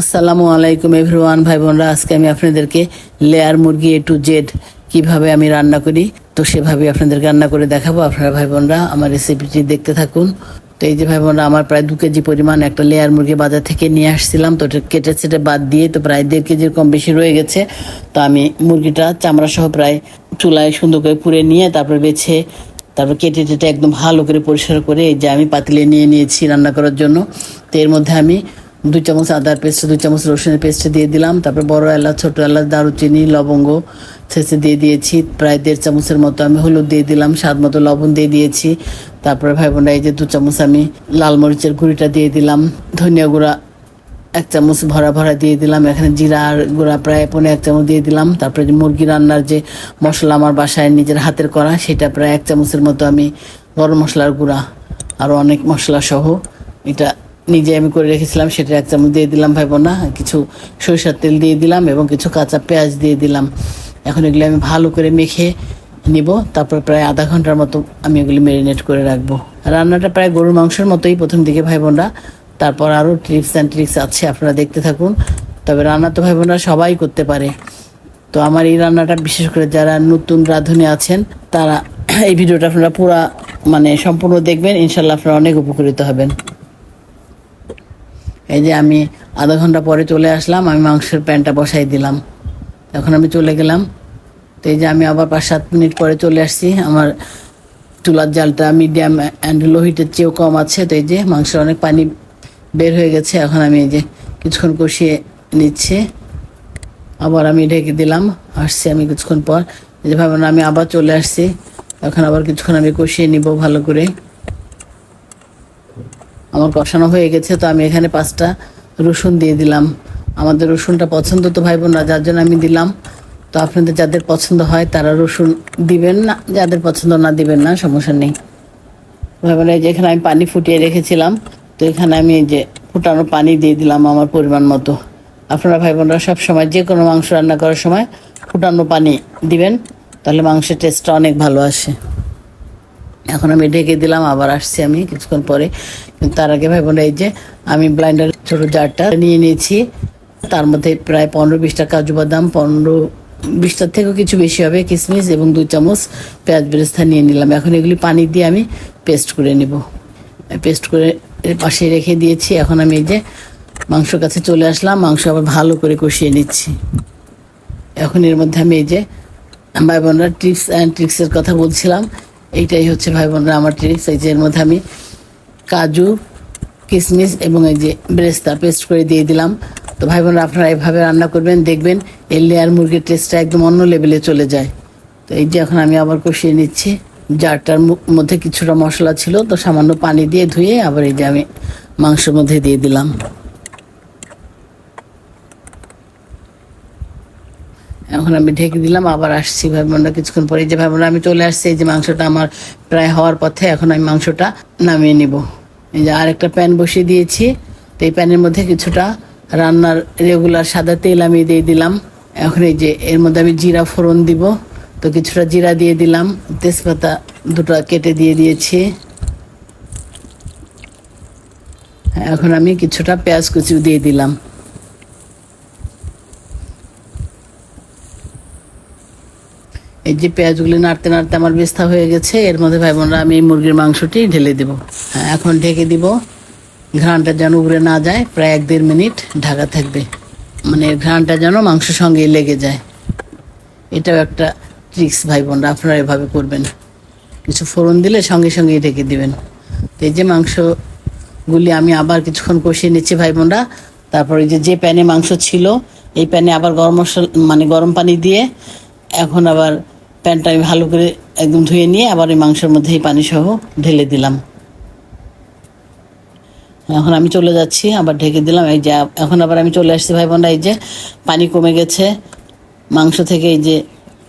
আসসালামু আলাইকুম এভরিওয়ান ভাই বোনরা আজকে আমি আপনাদেরকে লেয়ার মুরগি এ টু জেড কীভাবে আমি রান্না করি, তো সেভাবে আপনাদেরকে রান্না করে দেখাবো। আপনারা ভাই বোনরা আমার রেসিপিটি দেখতে থাকুন। তো এই যে ভাই বোনরা আমার প্রায় দু কেজি পরিমাণ একটা লেয়ার মুরগি বাজার থেকে নিয়ে আসছিলাম, তো কেটে চেটে বাদ দিয়ে তো প্রায় দেড় কেজির কম বেশি রয়ে গেছে। তো আমি মুরগিটা চামড়া সহ প্রায় চুলায় সুন্দর করে পুড়ে নিয়ে তারপর বেছে, তারপর কেটে টেটে একদম ভালো করে পরিষ্কার করে এই যে আমি পাতিলে নিয়ে নিয়েছি রান্না করার জন্য। তো এর মধ্যে আমি দুই চামচ আদার পেস্ট দু চামচ রসুনের পেস্ট দিয়ে দিলাম। তারপর বড় এলাচ, ছোট এলাচ, দারুচিনি, লবঙ্গ ছেঁচে দিয়ে দিয়েছি। প্রায় দেড় চামচের মতো আমি হলুদ দিয়ে দিলাম, স্বাদ মতো লবণ দিয়ে দিয়েছি। তারপরে ভাই বোনরা এই যে দু চামচ আমি লাল মরিচের গুঁড়িটা দিয়ে দিলাম। ধনিয়া গুঁড়া এক চামচ ভরা ভরা দিয়ে দিলাম। এখানে জিরার গুঁড়া প্রায় পনে এক চামচ দিয়ে দিলাম। তারপরে যে মুরগি রান্নার যে মশলা আমার বাসায় নিজের হাতের করা, সেটা প্রায় এক চামচের মতো আমি গরম মশলার গুঁড়া আরও অনেক মশলা সহ এটা নিজে আমি করে রেখেছিলাম সেটা এক চামচ দিয়ে দিলাম ভাই বোনা কিছু সরিষার তেল দিয়ে দিলাম এবং কিছু কাঁচা পেঁয়াজ দিয়ে দিলাম। এখন এগুলো আমি ভালো করে মেখে নিব, তারপর প্রায় আধা ঘণ্টার মতো আমি এগুলি ম্যারিনেট করে রাখব। রান্নাটা প্রায় গরুর মাংসের মতোই প্রথম দিকে ভাই বোনরা। তারপর আরও টিপস অ্যান্ড ট্রিক্স আছে, আপনারা দেখতে থাকুন। তবে রান্না তো ভাই বোনরা সবাই করতে পারে। তো আমার এই রান্নাটা বিশেষ করে যারা নতুন রাঁধুনি আছেন, তারা এই ভিডিওটা আপনারা পুরা মানে সম্পূর্ণ দেখবেন ইনশাল্লাহ আপনারা অনেক উপকৃত হবেন। এই যে আমি আধা ঘণ্টা পরে চলে আসলাম, আমি মাংসের প্যানটা বসাই দিলাম। এখন আমি চলে গেলাম। তো এই যে আমি আবার পাঁচ সাত মিনিট পরে চলে আসছি। আমার চুলার জালটা মিডিয়াম অ্যান্ড লো হিটের চেয়েও কম আছে। তো এই যে মাংসের অনেক পানি বের হয়ে গেছে। এখন আমি এই যে কিছুক্ষণ কষিয়ে নিচ্ছি। আবার আমি ঢেকে দিলাম। আসছি আমি কিছুক্ষণ পর। যে ভাবেন আমি আবার চলে আসছি। এখন আবার কিছুক্ষণ আমি কষিয়ে নিব ভালো করে। আমার কষানো হয়ে গেছে, তো আমি এখানে পাঁচটা রসুন দিয়ে দিলাম। আমাদের রসুনটা পছন্দ তো ভাই বোনরা যার জন্য আমি দিলাম। তো আপনাদের যাদের পছন্দ হয়, তারা রসুন দিবেন না, যাদের পছন্দ না দিবেন না, সমস্যা নেই। ভাই বোনরা এই যে এখানে আমি পানি ফুটিয়ে রেখেছিলাম, তো এখানে আমি যে ফুটানো পানি দিয়ে দিলাম আমার পরিমাণ মতো। আপনারা ভাই বোনরা সব সময় যে কোনো মাংস রান্না করার সময় ফুটানো পানি দিবেন, তাহলে মাংসের টেস্টটা অনেক ভালো আসে। এখন আমি ঢেকে দিলাম, আবার আসছি আমি কিছুক্ষণ পরে। কিন্তু তার আগে ভাই বোনরা এই যে আমি ব্লাইন্ডার ছোট জারটা নিয়ে নিয়েছি। তার মধ্যে প্রায় পনেরো বিশটা কাজু বাদাম, পনেরো বিশটার থেকেও কিছু বেশি হবে কিশমিশ এবং দুই চামচ পেঁয়াজ বেরেস্তা নিয়ে নিলাম। এখন এগুলি পানি দিয়ে আমি পেস্ট করে নেব। পেস্ট করে পাশে রেখে দিয়েছি। এখন আমি এই যে মাংস কাছে চলে আসলাম। মাংস আবার ভালো করে কষিয়ে নিচ্ছি। এখন এর মধ্যে আমি এই যে ভাই বোনরা ট্রিক্স অ্যান্ড ট্রিক্সের কথা বলছিলাম। এইটাই হচ্ছে ভাই বোনরা আমার ট্রিক্স এই যে এর মধ্যে আমি কাজু কিশমিশ এবং এই যে ব্রেস্তা পেস্ট করে দিয়ে দিলাম। তো ভাই বোনরা আপনারা এভাবে রান্না করবেন, দেখবেন এই লেয়ার মুরগির টেস্টটা একদম অন্য লেভেলে চলে যায়। তো এই যে এখন আমি আবার কষিয়ে নিচ্ছি, জারটার মধ্যে কিছুটা মশলা ছিল, তো সামান্য পানি দিয়ে ধুয়ে আবার এই যে আমি মাংসের মধ্যে দিয়ে দিলাম। এখন আমি ঢেকে দিলাম, আবার আসছি ভাই বোনরা কিছুক্ষণ পরে। যে ভাই বোনরা, আমি চলে আসছি, এই যে মাংসটা আমার প্রায় হওয়ার পথে, এখন আমি মাংসটা নামিয়ে নিব। এই যে আরেকটা প্যান বসিয়ে দিয়েছি, তো এই প্যানের মধ্যে কিছুটা রান্নার রেগুলার সাদা তেল আমি দিয়ে দিলাম। এখন এই যে এর মধ্যে আমি জিরা ফোড়ন দিব, তো কিছুটা জিরা দিয়ে দিলাম, তেজপাতা দুটো কেটে দিয়ে দিয়েছি। এখন আমি কিছুটা পেঁয়াজ কুচি দিয়ে দিলাম। এই যে পেঁয়াজগুলি নাড়তে নাড়তে আমার বেস্তা হয়ে গেছে এর মধ্যে ভাই বোনরা আমি এই মুরগির মাংসটি ঢেলে দেব। হ্যাঁ, এখন ঢেকে দিব। ঘ্রাণটা যেন উগড়ে না যায় প্রায় এক দেড় মিনিট ঢাকা থাকবে। মানে ঘ্রাণটা যেন মাংসের সঙ্গে লেগে যায়। এটাও একটা ট্রিক্স ভাই বোনরা আপনারা এভাবে করবেন। কিছু ফোড়ন দিলে সঙ্গে সঙ্গেই ঢেকে দিবেন। তো এই যে মাংসগুলি আমি আবার কিছুক্ষণ কষিয়ে নিচ্ছি ভাই বোনরা। তারপর যে যে প্যানে মাংস ছিল এই প্যানে আবার গরম মশলা মানে গরম পানি দিয়ে এখন আবার প্যানটা আমি ভালো করে একদম ধুয়ে নিয়ে আবার ওই মাংসের মধ্যে এই পানি সহ ঢেলে দিলাম। এখন আমি চলে যাচ্ছি, আবার ঢেকে দিলাম। এই যে, এখন আবার আমি চলে আসছি ভাই বোনরা এই যে পানি কমে গেছে। মাংস থেকে এই যে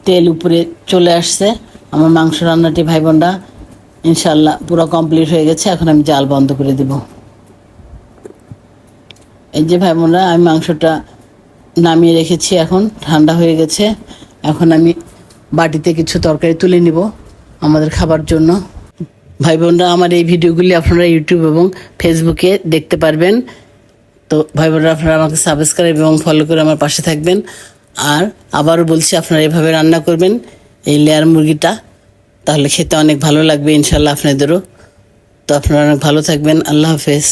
তেল উপরে চলে আসছে। আমার মাংস রান্নাটি ভাই বোনরা ইনশাল্লাহ পুরো কমপ্লিট হয়ে গেছে। এখন আমি জাল বন্ধ করে দিব। এই যে ভাই বোনরা আমি মাংসটা নামিয়ে রেখেছি এখন, ঠান্ডা হয়ে গেছে। এখন আমি বাটিতে কিছু তরকারি তুলে নিব আমাদের খাবার জন্য। ভাই বোনরা, আমার এই ভিডিওগুলি আপনারা ইউটিউব এবং ফেসবুকে দেখতে পারবেন। তো ভাই বোনরা, আপনারা আমাকে সাবস্ক্রাইব এবং ফলো করে আমার পাশে থাকবেন। আর আবারও বলছি, আপনারা এভাবে রান্না করবেন এই লেয়ার মুরগিটা, তাহলে খেতে অনেক ভালো লাগবে ইনশাল্লাহ আপনাদেরও। তো আপনারা অনেক ভালো থাকবেন, আল্লাহ হাফেজ।